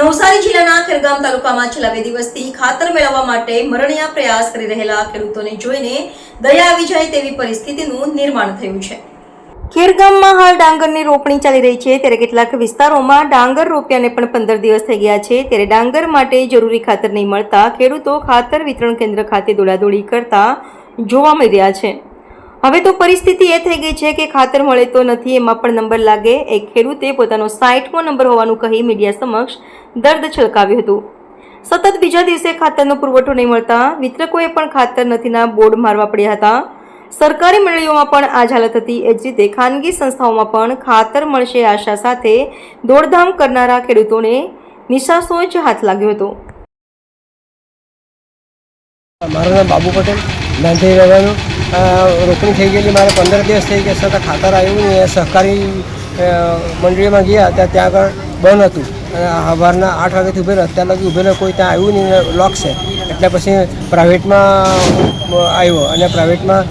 નવસારી જિલ્લાના ખેરગામ તાલુકામાં છેલ્લા બે દિવસથી ખાતર મેળવવા માટે મરણિયા પ્રયાસ કરી રહેલા ખેડૂતોને જોઈને દયા આવી જાય તેવી પરિસ્થિતિનું નિર્માણ થયું છે. ખેરગામમાં હાલ ડાંગરની રોપણી ચાલી રહી છે, ત્યારે કેટલાક વિસ્તારોમાં ડાંગર રોપ્યાને પણ પંદર દિવસ થઈ ગયા છે. ત્યારે ડાંગર માટે જરૂરી ખાતર નહીં મળતા ખેડૂતો ખાતર વિતરણ કેન્દ્ર ખાતે દોડાદોડી કરતા જોવા મળી રહ્યા છે. હવે તો પરિસ્થિતિ એ થઈ ગઈ છે કે ખાતર મળે તો નથી, એમાં પણ નંબર લાગે. એક ખેડૂતે પોતાનો સાઠમો નંબર હોવાનું કહી મીડિયા સમક્ષ દર્દ છલકાવ્યું હતું. સતત બીજા દિવસે ખાતરનો પુરવઠો નહીં મળતા, વિતરકોએ પણ ખાતર નથીના બોર્ડ મારવા પડ્યા હતા. સરકારી મંડળીઓમાં પણ આ જ હાલત હતી. એ જ રીતે ખાનગી સંસ્થાઓમાં પણ ખાતર મળશે આશા સાથે દોડધામ કરનારા ખેડૂતોને નિશાસો જ હાથ લાગ્યો હતો. મારું નામ બાબુ પટેલ. નાંધી રહેવાનું અ, રોપણી થઈ ગયેલી મારે પંદર દિવસ થઈ ગયા છતાં ખાતર આવ્યું નહીં. સહકારી મંડળીમાં ગયા ત્યાં ત્યાં આગળ બંધ હતું. અને સવારના આઠ વાગ્યાથી ઉભેલો અત્યાર લગી ઉભેલો કોઈ ત્યાં આવ્યું નહીં લોક છે. એટલે પછી પ્રાઇવેટમાં આવ્યો. અને પ્રાઇવેટમાં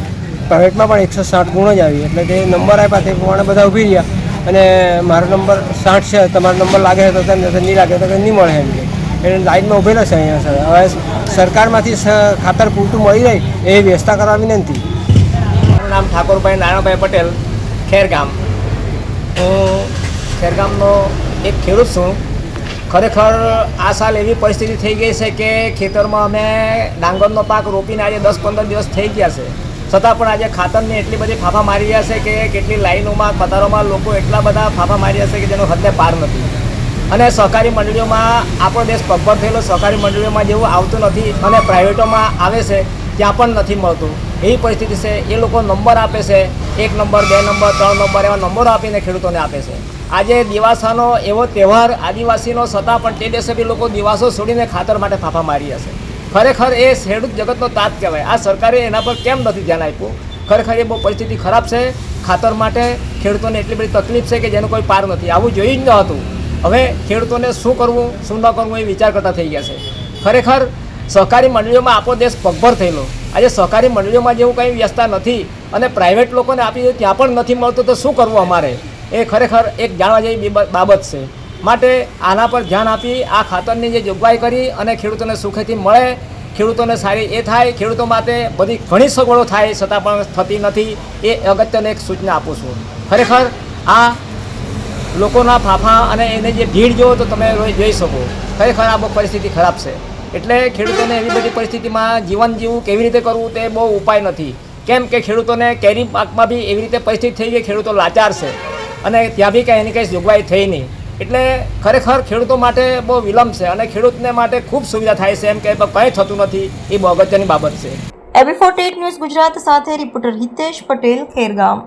પ્રાઇવેટમાં પણ એકસો સાઠ ગુણ જ આવી એટલે તે નંબર આપ્યા તે પ્રમાણે બધા ઊભી રહ્યા. અને મારો નંબર સાઠ છે તમારો નંબર લાગે તો નહીં લાગે તો નહીં મળે એમ કે. એટલે લાઈનમાં ઉભેલા છે અહીંયા સર. હવે સરકારમાંથી ખાતર પૂરતું મળી જાય એ વ્યવસ્થા કરવા વિનંતી. મારું નામ ઠાકોરભાઈ નારાયણભાઈ પટેલ, ખેરગામ. હું ખેરગામનો એક ખેડૂત છું. ખરેખર આ સાલ એવી પરિસ્થિતિ થઈ ગઈ છે કે ખેતરમાં અમે ડાંગરનો પાક રોપીને આજે દસ પંદર દિવસ થઈ ગયા છે. છતાં પણ આજે ખાતરની એટલી બધી ફાફા મારી રહ્યા છે કે કેટલી લાઈનોમાં કતારોમાં લોકો એટલા બધા ફાફા મારી રહ્યા છે કે જેનો હદને પાર નથી. અને સહકારી મંડળીઓમાં આપણો દેશ પગભર થયેલો સહકારી મંડળીઓમાં જેવું આવતું નથી અને પ્રાઇવેટોમાં આવે છે, ત્યાં પણ નથી મળતું. એવી પરિસ્થિતિ છે, એ લોકો નંબર આપે છે, એક નંબર, બે નંબર, ત્રણ નંબર એવા નંબરો આપીને ખેડૂતોને આપે છે. આજે દિવાસાનો એવો તહેવાર આદિવાસીનો છતાં પણ તે દિવસે બી લોકો દિવાસો છોડીને ખાતર માટે ફાફા મારી હશે ખરેખર એ ખેડૂત જગતનો તાત કહેવાય. આ સરકારે એના પર કેમ નથી ધ્યાન આપ્યું? ખરેખર એ બહુ પરિસ્થિતિ ખરાબ છે. ખાતર માટે ખેડૂતોને એટલી બધી તકલીફ છે કે જેનો કોઈ પાર નથી. આવું જોયું જ ન હતું. હવે ખેડૂતોને શું કરવું, શું ન કરવું એ વિચાર કરતા થઈ ગયા છે. ખરેખર સહકારી મંડળીઓમાં આપણો દેશ પગભર થયેલો. આજે સહકારી મંડળીઓમાં જેવું કંઈ વ્યવસ્થા નથી અને પ્રાઇવેટ લોકોને આપી ત્યાં પણ નથી મળતું, તો શું કરવું અમારે? એ ખરેખર એક જાણવા જેવી બાબત છે. માટે આના પર ધ્યાન આપી, આ ખાતરની જે જોગવાઈ કરી અને ખેડૂતોને સુખેથી મળે. ખેડૂતોને સારી એ થાય, ખેડૂતો માટે બધી ઘણી સગવડો થાય, છતાં પણ થતી નથી, એ અગત્યને એક સૂચના આપું છું. ખરેખર આ લોકોના ફાફા અને એને જે ભીડ જુઓ તો તમે જોઈ શકો. ખરેખર આ પરિસ્થિતિ ખરાબ છે. એટલે ખેડૂતોને એવી બધી પરિસ્થિતિમાં જીવન જીવવું કેવી રીતે કરવું તે બહુ ઉપાય નથી. કેમ કે ખેડૂતોને કેરી પાકમાં બી એવી રીતે પરિસ્થિતિ થઈ ગઈ, ખેડૂતો લાચાર છે. અને ત્યાં બી કંઈ એની કંઈ જોગવાઈ થઈ નહીં. એટલે ખરેખર ખેડૂતો માટે બહુ વિલંબ છે અને ખેડૂતને માટે ખૂબ સુવિધા થાય છે એમ કે કંઈ થતું નથી, એ બહુ અગત્યની બાબત છે. એબી ફોર્ટી ન્યૂઝ ગુજરાત સાથે રિપોર્ટર હિતેશ પટેલ ખેરગામ.